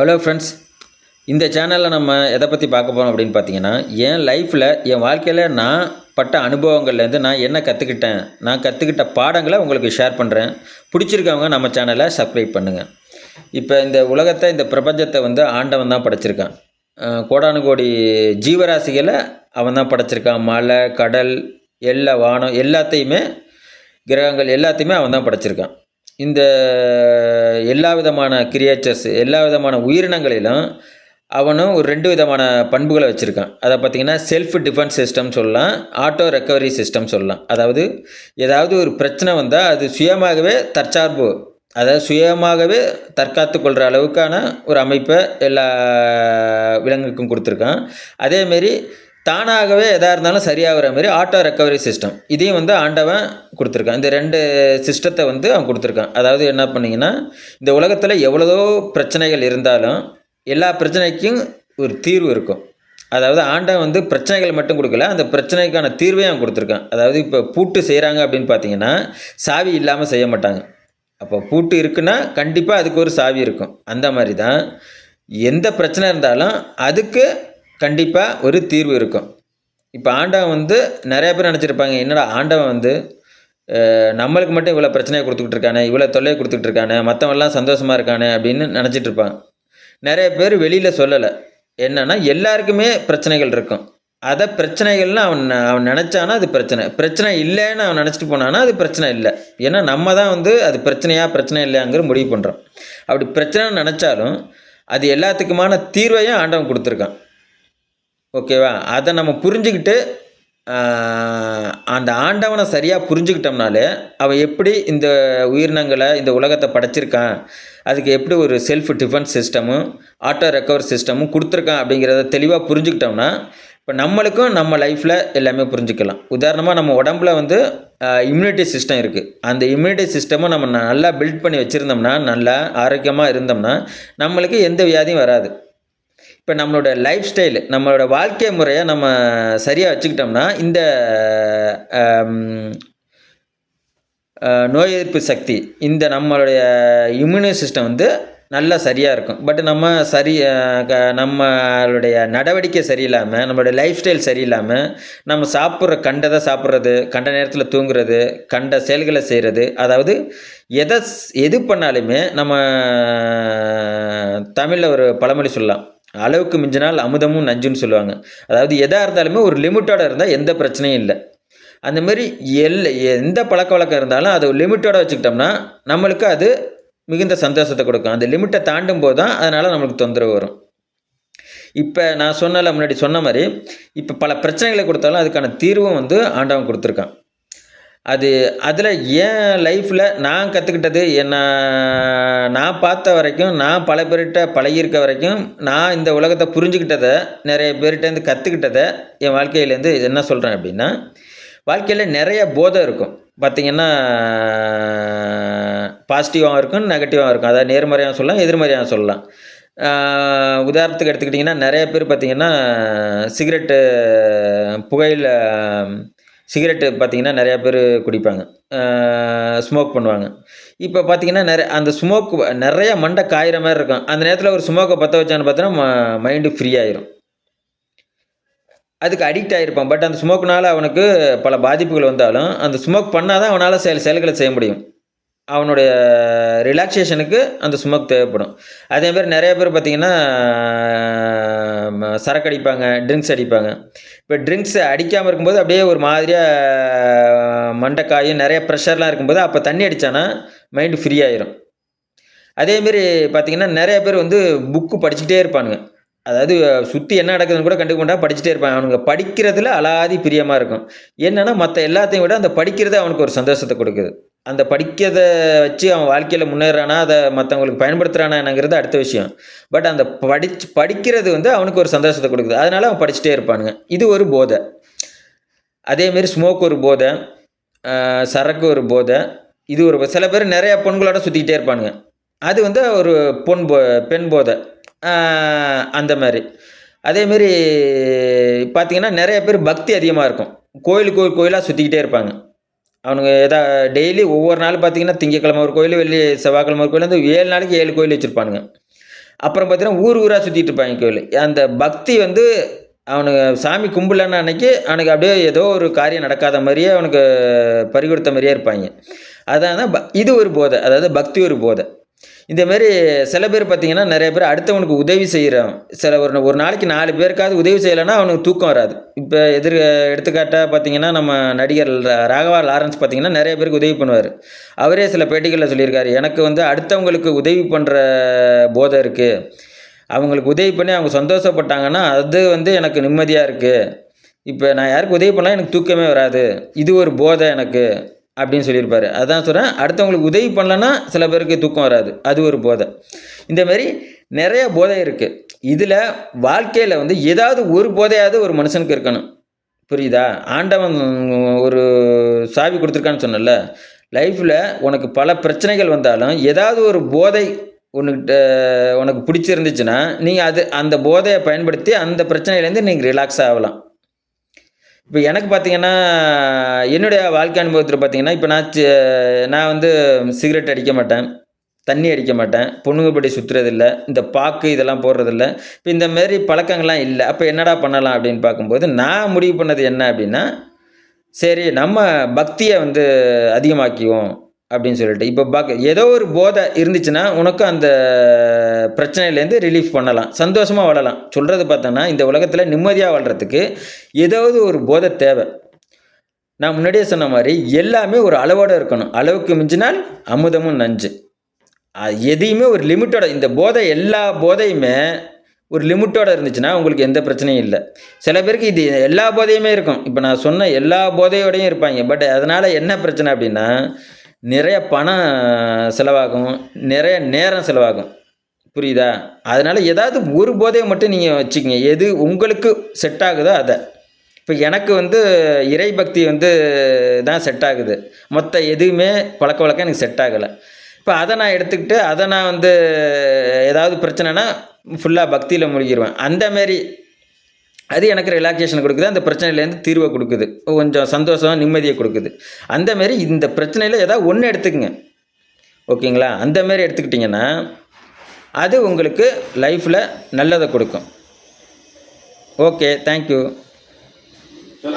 Hello friends இந்த சேனலில் நம்ம எதை பற்றி பார்க்க போகிறோம் அப்படின்னு பார்த்தீங்கன்னா என் லைஃப்பில் என் வாழ்க்கையில் நான் பட்ட அனுபவங்கள்லேருந்து நான் என்ன கற்றுக்கிட்டேன் நான் கற்றுக்கிட்ட பாடங்களை உங்களுக்கு ஷேர் பண்ணுறேன் பிடிச்சிருக்கவங்க நம்ம சேனலை சப்ஸ்கிரைப் பண்ணுங்கள் இப்போ இந்த உலகத்தை இந்த பிரபஞ்சத்தை வந்து ஆண்டவன் தான் படைச்சிருக்கான். கோடானு கோடி ஜீவராசிகளை அவன் தான் படைச்சிருக்கான். மலை கடல் எல்லா வானம் எல்லாத்தையுமே கிரகங்கள் எல்லாத்தையுமே அவன் தான் படைச்சிருக்கான். இந்த எல்லா விதமான கிரியேச்சர்ஸ் எல்லா விதமான உயிரினங்களிலும் அவனும் ஒரு ரெண்டு விதமான பண்புகளை வச்சுருக்கான். அதை பார்த்திங்கன்னா செல்ஃப் டிஃபென்ஸ் சிஸ்டம் சொல்லலாம் ஆட்டோ ரெக்கவரி சிஸ்டம் சொல்லலாம். அதாவது ஏதாவது ஒரு பிரச்சனை வந்தால் அது சுயமாகவே தற்சார்பு அதாவது சுயமாகவே தற்காத்து கொள்கிற அளவுக்கான ஒரு அமைப்பை எல்லா விலங்குக்கும் கொடுத்துருக்கான். அதேமாரி தானாகவே எதாக இருந்தாலும் சரியாகிற மாதிரி ஆட்டோ ரெக்கவரி சிஸ்டம் இதையும் வந்து ஆண்டவன் கொடுத்துருக்கான். இந்த ரெண்டு சிஸ்டத்தை வந்து அவன் கொடுத்துருக்கான். அதாவது என்ன பண்ணிங்கன்னா இந்த உலகத்தில் எவ்வளோ பிரச்சனைகள் இருந்தாலும் எல்லா பிரச்சனைக்கும் ஒரு தீர்வு இருக்கும். அதாவது ஆண்டவன் வந்து பிரச்சனைகள் மட்டும் கொடுக்கல அந்த பிரச்சனைக்கான தீர்வையும் அவன் கொடுத்துருக்கான். அதாவது இப்போ பூட்டு செய்கிறாங்க அப்படின்னு பார்த்தீங்கன்னா சாவி இல்லாமல் செய்ய மாட்டாங்க. அப்போ பூட்டு இருக்குன்னா கண்டிப்பாக அதுக்கு ஒரு சாவி இருக்கும். அந்த மாதிரி தான் எந்த பிரச்சனை இருந்தாலும் அதுக்கு கண்டிப்பாக ஒரு தீர்வு இருக்கும். இப்போ ஆண்டவன் வந்து நிறையா பேர் நினச்சிருப்பாங்க என்னடா ஆண்டவன் வந்து நம்மளுக்கு மட்டும் இவ்வளோ பிரச்சனையை கொடுத்துக்கிட்டு இருக்கானே இவ்வளோ தொல்லையை கொடுத்துக்கிட்டு இருக்கானே மற்றவெல்லாம் சந்தோஷமாக இருக்கானே அப்படின்னு நினச்சிட்டு இருப்பாங்க. நிறைய பேர் வெளியில் சொல்லலை. என்னென்னா எல்லாருக்குமே பிரச்சனைகள் இருக்கும். அதை பிரச்சனைகள்னு அவன் அவன் நினச்சானா அது பிரச்சனை. பிரச்சனை இல்லைன்னு அவன் நினச்சிட்டு போனானா அது பிரச்சனை இல்லை. ஏன்னா நம்ம தான் வந்து அது பிரச்சனையா பிரச்சனை இல்லையாங்கிற முடிவு பண்ணுறோம் அப்படி பிரச்சனைன்னு நினச்சாலும் அது எல்லாத்துக்குமான தீர்வையும் ஆண்டவன் கொடுத்துருக்கான். ஓகேவா? அதை நம்ம புரிஞ்சுக்கிட்டு அந்த ஆண்டவனை சரியாக புரிஞ்சுக்கிட்டோம்னாலே அவன் எப்படி இந்த உயிரினங்களை இந்த உலகத்தை படைச்சிருக்கான் அதுக்கு எப்படி ஒரு செல்ஃப் டிஃபென்ஸ் சிஸ்டமும் ஆட்டோ ரெக்கவர் சிஸ்டமும் கொடுத்துருக்கான் அப்படிங்கிறத தெளிவாக புரிஞ்சுக்கிட்டோம்னா இப்போ நம்மளுக்கும் நம்ம லைஃப்பில் எல்லாமே புரிஞ்சுக்கலாம். உதாரணமாக நம்ம உடம்புல வந்து இம்யூனிட்டி சிஸ்டம் இருக்குது அந்த இம்யூனிட்டி சிஸ்டமும் நம்ம நல்லா பில்ட் பண்ணி வச்சுருந்தோம்னா நல்லா ஆரோக்கியமாக இருந்தோம்னா நம்மளுக்கு எந்த வியாதியும் வராது. இப்போ நம்மளோட லைஃப் ஸ்டைல் நம்மளோட வாழ்க்கை முறையை நம்ம சரியாக வச்சுக்கிட்டோம்னா இந்த நோய் எதிர்ப்பு சக்தி இந்த நம்மளுடைய இம்யூனி சிஸ்டம் வந்து நல்லா சரியாக இருக்கும். பட் நம்ம சரி க- நம்மளுடைய நடவடிக்கை சரியில்லாமல் நம்மளுடைய லைஃப் ஸ்டைல் சரியில்லாமல் நம்ம சாப்பிட்ற கண்டதை சாப்பிட்றது கண்ட நேரத்தில் தூங்குறது கண்ட செயல்களை செய்கிறது அதாவது எதை எது பண்ணாலுமே நம்ம தமிழில் ஒரு பழமொழி சொல்லலாம். அளவுக்கு மிஞ்சினால் அமுதமும் நஞ்சுன்னு சொல்லுவாங்க. அதாவது எதாக இருந்தாலுமே ஒரு லிமிட்டோட இருந்தால் எந்த பிரச்சனையும் இல்லை. அந்த மாதிரி எல் எந்த பழக்க வழக்கம் இருந்தாலும் அதை லிமிட்டோட வச்சுக்கிட்டோம்னா நம்மளுக்கு அது மிகுந்த சந்தோஷத்தை கொடுக்கும். அந்த லிமிட்டை தாண்டும் போது தான் அதனால் நம்மளுக்கு தொந்தரவு வரும். இப்போ நான் சொன்னல முன்னாடி சொன்ன மாதிரி இப்போ பல பிரச்சனைகளை கொடுத்தாலும் அதுக்கான தீர்வும் வந்து ஆண்டவன் கொடுத்துருக்கான். அது அதில் என் லைஃப்பில் நான் கற்றுக்கிட்டது என்ன நான் பார்த்த வரைக்கும் நான் பல பேர்கிட்ட பழகியிருக்க வரைக்கும் நான் இந்த உலகத்தை புரிஞ்சுக்கிட்டதை நிறைய பேர்கிட்டேருந்து கற்றுக்கிட்டதை என் வாழ்க்கையிலேருந்து என்ன சொல்கிறேன் அப்படின்னா வாழ்க்கையில் நிறைய போதை இருக்கும். பார்த்திங்கன்னா பாசிட்டிவாகவும் இருக்கும் நெகட்டிவாகவும் இருக்கும். அதாவது நேர்மறையாக சொல்லலாம் எதிர்மறையாக சொல்லலாம். உதாரணத்துக்கு எடுத்துக்கிட்டிங்கன்னா நிறைய பேர் பார்த்திங்கன்னா சிகரெட்டு புகையில் சிகரெட்டு பார்த்திங்கன்னா நிறையா பேர் குடிப்பாங்க. ஸ்மோக் பண்ணுவாங்க. இப்போ பார்த்திங்கன்னா நிறைய அந்த ஸ்மோக் நிறைய மண்டை காயிற மாதிரி இருக்கும். அந்த நேரத்தில் ஒரு ஸ்மோக்கை பற்ற வச்சான்னு பார்த்தோன்னா மைண்டு ஃப்ரீ ஆயிரும். அதுக்கு அடிக்ட் ஆகிருப்பான் பட் அந்த ஸ்மோக்னால் அவனுக்கு பல பாதிப்புகள் வந்தாலும் அந்த ஸ்மோக் பண்ணால் தான் அவனால் செயல் செயல்களை செய்ய முடியும். அவனுடைய ரிலாக்ஸேஷனுக்கு அந்த ஸ்மோக் தேவைப்படும். அதே மாதிரி நிறைய பேர் பார்த்திங்கன்னா சரக்கு அடிப்பாங்க ட்ரிங்க்ஸ் அடிப்பாங்க. இப்போ ட்ரிங்க்ஸ் அடிக்காமல் இருக்கும்போது அப்படியே ஒரு மாதிரியாக மண்டைக்காயும் நிறைய ப்ரெஷர்லாம் இருக்கும்போது அப்போ தண்ணி அடித்தானா மைண்டு ஃப்ரீ ஆயிரும். அதேமாரி பார்த்திங்கன்னா நிறைய பேர் வந்து புக்கு படிச்சுக்கிட்டே இருப்பானுங்க. அதாவது சுற்றி என்ன நடக்குதுன்னு கூட கண்டுக்க மாட்டா படிச்சுட்டே இருப்பான். அவனுங்க படிக்கிறதுல அலாதி பிரியமாக இருக்கும். என்னென்னா மற்ற எல்லாத்தையும் விட அந்த படிக்கிறது அவனுக்கு ஒரு சந்தோஷத்தை கொடுக்குது. அந்த படிக்கிறத வச்சு அவன் வாழ்க்கையில் முன்னேறானா அதை மற்றவங்களுக்கு பயன்படுத்துகிறானா என்னங்கிறது அடுத்த விஷயம். பட் அந்த படிச்சு படிக்கிறது வந்து அவனுக்கு ஒரு சந்தோஷத்தை கொடுக்குது. அதனால அவன் படிச்சுட்டே இருப்பானுங்க. இது ஒரு போதை. அதேமாரி ஸ்மோக் ஒரு போதை சரக்கு ஒரு போதை. இது ஒரு சில பேர் நிறைய பொண்களோட சுற்றிக்கிட்டே இருப்பானுங்க. அது வந்து ஒரு பொன் போ பெண் போதை. அந்த மாதிரி அதேமாரி பார்த்திங்கன்னா நிறைய பேர் பக்தி அதிகமாக இருக்கும். கோயில் கோயில் கோயிலாக சுற்றிக்கிட்டே இருப்பாங்க. அவனுங்க எதா டெய்லி ஒவ்வொரு நாள் பார்த்தீங்கன்னா திங்கக்கிழமை ஒரு கோயில் வெள்ளி செவ்வாய்க்கிழமை ஒரு கோயில் வந்து ஏழு நாளைக்கு ஏழு கோயில் வச்சுருப்பானுங்க. அப்புறம் பார்த்தீங்கன்னா ஊர் ஊராக சுற்றிட்டு இருப்பாங்க கோயில். அந்த பக்தி வந்து அவனுக்கு சாமி கும்பிடலன்னு அன்னைக்கு அவனுக்கு அப்படியே ஏதோ ஒரு காரியம் நடக்காத மாதிரியே அவனுக்கு பறிகொடுத்த மாதிரியே இருப்பாங்க. அதான் இது ஒரு போதை. அதாவது பக்தி ஒரு போதை. இந்த மாதிரி சில பேர் பார்த்திங்கன்னா நிறைய பேர் அடுத்தவனுக்கு உதவி செய்கிறவன் சில ஒரு ஒரு நாளைக்கு நாலு பேருக்காவது உதவி செய்யலைன்னா அவனுக்கு தூக்கம் வராது. இப்போ எதிர் எடுத்துக்காட்டாக பார்த்தீங்கன்னா நம்ம நடிகர் ராகவா லாரன்ஸ் பார்த்தீங்கன்னா நிறைய பேருக்கு உதவி பண்ணுவார். அவரே சில பேட்டிகளில் சொல்லியிருக்காரு. எனக்கு வந்து அடுத்தவங்களுக்கு உதவி பண்ணுற போதை இருக்குது அவங்களுக்கு உதவி பண்ணி அவங்க சந்தோஷப்பட்டாங்கன்னா அது வந்து எனக்கு நிம்மதியாக இருக்குது இப்போ நான் யாருக்கு உதவி பண்ணால் எனக்கு தூக்கமே வராது. இது ஒரு போதை எனக்கு. அப்படின்னு சொல்லியிருப்பார். அதான் சொல்கிறேன் அடுத்தவங்களுக்கு உதவி பண்ணலன்னா சில பேருக்கு தூக்கம் வராது. அது ஒரு போதை. இந்த மாதிரி நிறைய போதை இருக்குது இதில் வாழ்க்கையில் வந்து ஏதாவது ஒரு போதையாவது ஒரு மனுஷனுக்கு இருக்கணும். புரியுதா? ஆண்டவன் ஒரு சாவி கொடுத்துருக்கான்னு சொன்னல லைஃப்பில் உனக்கு பல பிரச்சனைகள் வந்தாலும் ஏதாவது ஒரு போதை உனக்கிட்ட உனக்கு பிடிச்சிருந்துச்சுன்னா நீங்கள் அது அந்த போதையை பயன்படுத்தி அந்த பிரச்சனையிலேருந்து நீங்கள் ரிலாக்ஸ் ஆகலாம். இப்போ எனக்கு பார்த்தீங்கன்னா என்னுடைய வாழ்க்கை அனுபவத்தில் பார்த்தீங்கன்னா இப்போ நான் நான் வந்து சிகரெட் அடிக்க மாட்டேன் தண்ணி அடிக்க மாட்டேன் பொண்ணுங்கப்படி சுற்றுறதில்ல இந்த பாக்கு இதெல்லாம் போடுறதில்ல இப்போ இந்த மாதிரி பழக்கங்கள்லாம் இல்லை அப்போ என்னடா பண்ணலாம் அப்படின்னு பார்க்கும்போது நான் முடிவு பண்ணது என்ன அப்படின்னா சரி நம்ம பக்தியை வந்து அதிகமாக்கிவோம் அப்படின்னு சொல்லிட்டு. இப்போ பக் ஏதோ ஒரு போதை இருந்துச்சுன்னா உனக்கும் அந்த பிரச்சனையிலேருந்து ரிலீஃப் பண்ணலாம். சந்தோஷமாக வாழலாம். சொல்கிறது பார்த்தோன்னா இந்த உலகத்தில் நிம்மதியாக வாழ்கிறதுக்கு ஏதாவது ஒரு போதை தேவை. நான் முன்னாடியே சொன்ன மாதிரி எல்லாமே ஒரு அளவோடு இருக்கணும். அளவுக்கு மிஞ்சினால் அமுதமும் நஞ்சு. அது எதையுமே ஒரு லிமிட்டோட இந்த போதை எல்லா போதையுமே ஒரு லிமிட்டோட இருந்துச்சுன்னா உங்களுக்கு எந்த பிரச்சனையும் இல்லை. சில பேருக்கு இது எல்லா போதையுமே இருக்கும். இப்போ நான் சொன்ன எல்லா போதையோடையும் இருப்பாங்க. பட் அதனால் என்ன பிரச்சனை அப்படின்னா நிறைய பணம் செலவாகும் நிறைய நேரம் செலவாகும். புரியுதா? அதனால் ஏதாவது ஒரு போதையை மட்டும் நீங்கள் வச்சுக்கங்க. எது உங்களுக்கு செட் ஆகுதோ அதை. இப்போ எனக்கு வந்து இறை பக்தி வந்து தான் செட் ஆகுது. மொத்த எதுவுமே பழக்க வழக்கம் எனக்கு செட் ஆகலை. இப்போ அதை நான் எடுத்துக்கிட்டு அதை நான் வந்து ஏதாவது பிரச்சனைனா ஃபுல்லாக பக்தியில் மூழ்கிடுவேன் அந்தமாரி அது எனக்கு ரிலாக்ஸேஷன் கொடுக்குது அந்த பிரச்சனையிலேருந்து தீர்வை கொடுக்குது. கொஞ்சம் சந்தோஷம் நிம்மதியை கொடுக்குது. அந்த மாரி இந்த பிரச்சனையில் ஏதாவது ஒன்று எடுத்துக்கங்க. ஓகேங்களா? அந்தமாரி எடுத்துக்கிட்டிங்கன்னா அது உங்களுக்கு லைஃப்பில் நல்லதை கொடுக்கும். Okay thank you